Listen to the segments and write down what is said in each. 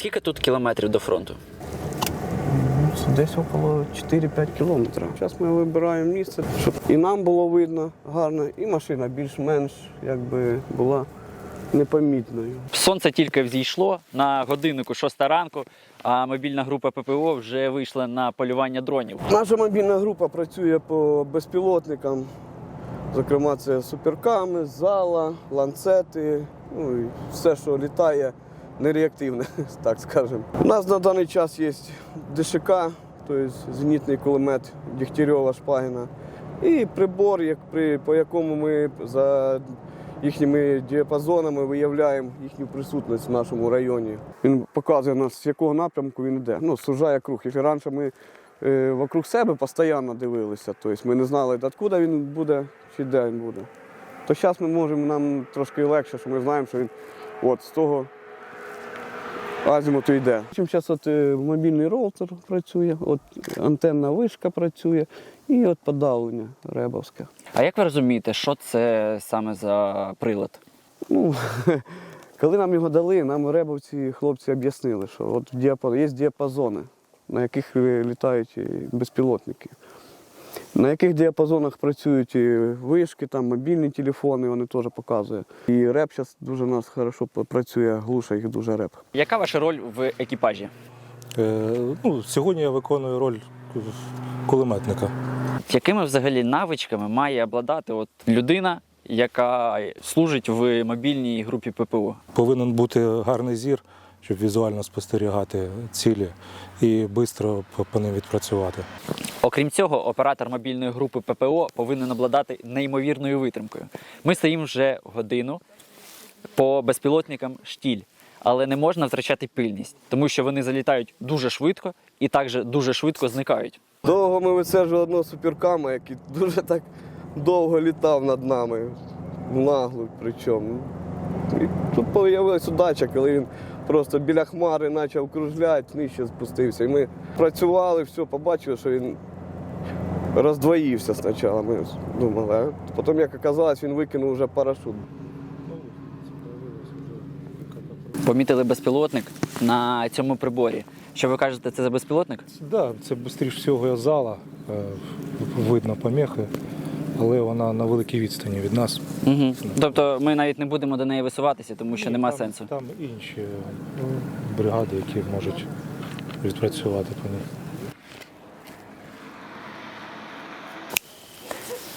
Скільки тут кілометрів до фронту? Десь около 4-5 кілометрів. Зараз ми вибираємо місце, щоб і нам було видно гарно, і машина більш-менш якби була непомітною. Сонце тільки взійшло на годиннику 6 ранку, а мобільна група ППО вже вийшла на полювання дронів. Наша мобільна група працює по безпілотникам. Зокрема, це суперками, зала, ланцети, ну і все, що літає, нереактивне, так скажемо. У нас на даний час є ДШК, тобто зенітний кулемет Дігтярьова Шпагіна, і прибор, як при, по якому ми за їхніми діапазонами виявляємо їхню присутність в нашому районі. Він показує нас, з якого напрямку він йде. Ну, сужає круг. Якщо раніше ми е, вокруг себе постійно дивилися, тобто ми не знали, откуда він буде чи де він буде. То зараз ми можемо, нам трошки легше, що ми знаємо, що він от з того азімуту йде. Чим зараз от е, мобільний роутер працює, от антенна вишка працює і от подавлення ребовське. А як ви розумієте, що це саме за прилад? Ну, коли нам його дали, нам ребовці хлопці об'яснили, що от діапа- є діапазони, на яких е, літають е, безпілотники. На яких діапазонах працюють і вишки, там мобільні телефони, вони теж показують. І реп зараз дуже у нас хорошо працює, глуша їх дуже реп. Яка ваша роль в екіпажі? Е, ну, сьогодні я виконую роль кулеметника. Якими взагалі навичками має обладати от людина, яка служить в мобільній групі ППО? Повинен бути гарний зір, щоб візуально спостерігати цілі і швидко по- по ним відпрацювати. Окрім цього, оператор мобільної групи ППО повинен обладати неймовірною витримкою. Ми стоїмо вже годину по безпілотникам штіль, але не можна втрачати пильність, тому що вони залітають дуже швидко і також дуже швидко зникають. Довго ми висаджували одного суперкама, який дуже так довго літав над нами, нагло причому. І тут з'явилася удача, коли він просто біля хмари почав кружляти, нижче спустився. І ми працювали, все, побачили, що він роздвоївся спочатку. Ми думали, а потім, як оказалось, він викинув вже парашут. Помітили безпілотник на цьому приборі. Що ви кажете, це за безпілотник? Да, це швидше всього зала, е, видно поміхи, але вона на великій відстані від нас. Угу. Тобто ми навіть не будемо до неї висуватися, тому що Ні, нема там, сенсу. Там інші ну, бригади, які можуть відпрацювати по ній.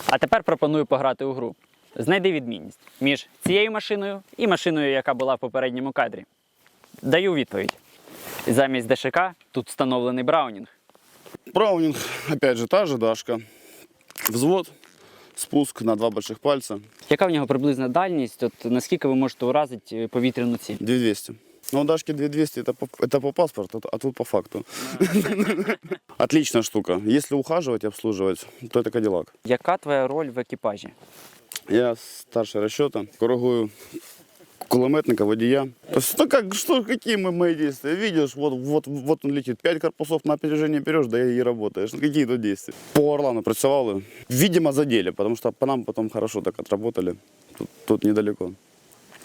А тепер пропоную пограти у гру. Знайди відмінність між цією машиною і машиною, яка була в попередньому кадрі. Даю відповідь. Замість ДШК тут встановлений Браунінг. Браунинг, опять же, та же дашка. Взвод, спуск на два больших пальца. Яка в нього приблизна дальність? От наскільки ви можете уразити е, повітряну ціль? 2200. Ну, у Дашки 2200 это по, это по паспорту, а тут по факту. Отличная штука. Если ухаживать и обслуживать, то это Кадиллак. Яка твоя роль в екіпажі? Я старший расчета, коррегую кулеметника, водія. То есть, ну как, что, какие мы, мои действия? Видишь, вот, вот, вот он летит. Пять корпусов на опережение берешь, да и работаешь. Ну какие тут действия? По Орлану працювали. Видимо, задели, потому что по нам потом хорошо так отработали. Тут, тут недалеко.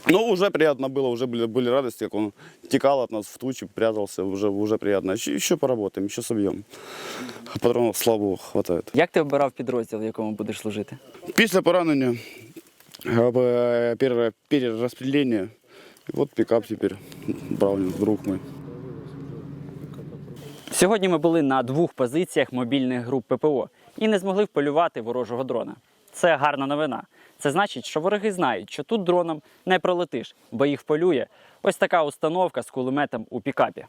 Но уже приятно было, уже были, были радости, как он текал от нас в тучи, прятался, уже, уже приятно. Еще, еще поработаем, еще собьем. А патронов, слава богу, хватает. Як ти обирав підрозділ, в якому будеш служити? Після поранення е, пере- перерозпределення. І от пікап тепер, Браунінг, друг мій. Сьогодні ми були на двох позиціях мобільних груп ППО і не змогли вполювати ворожого дрона. Це гарна новина. Це значить, що вороги знають, що тут дроном не пролетиш, бо їх вполює ось така установка з кулеметом у пікапі.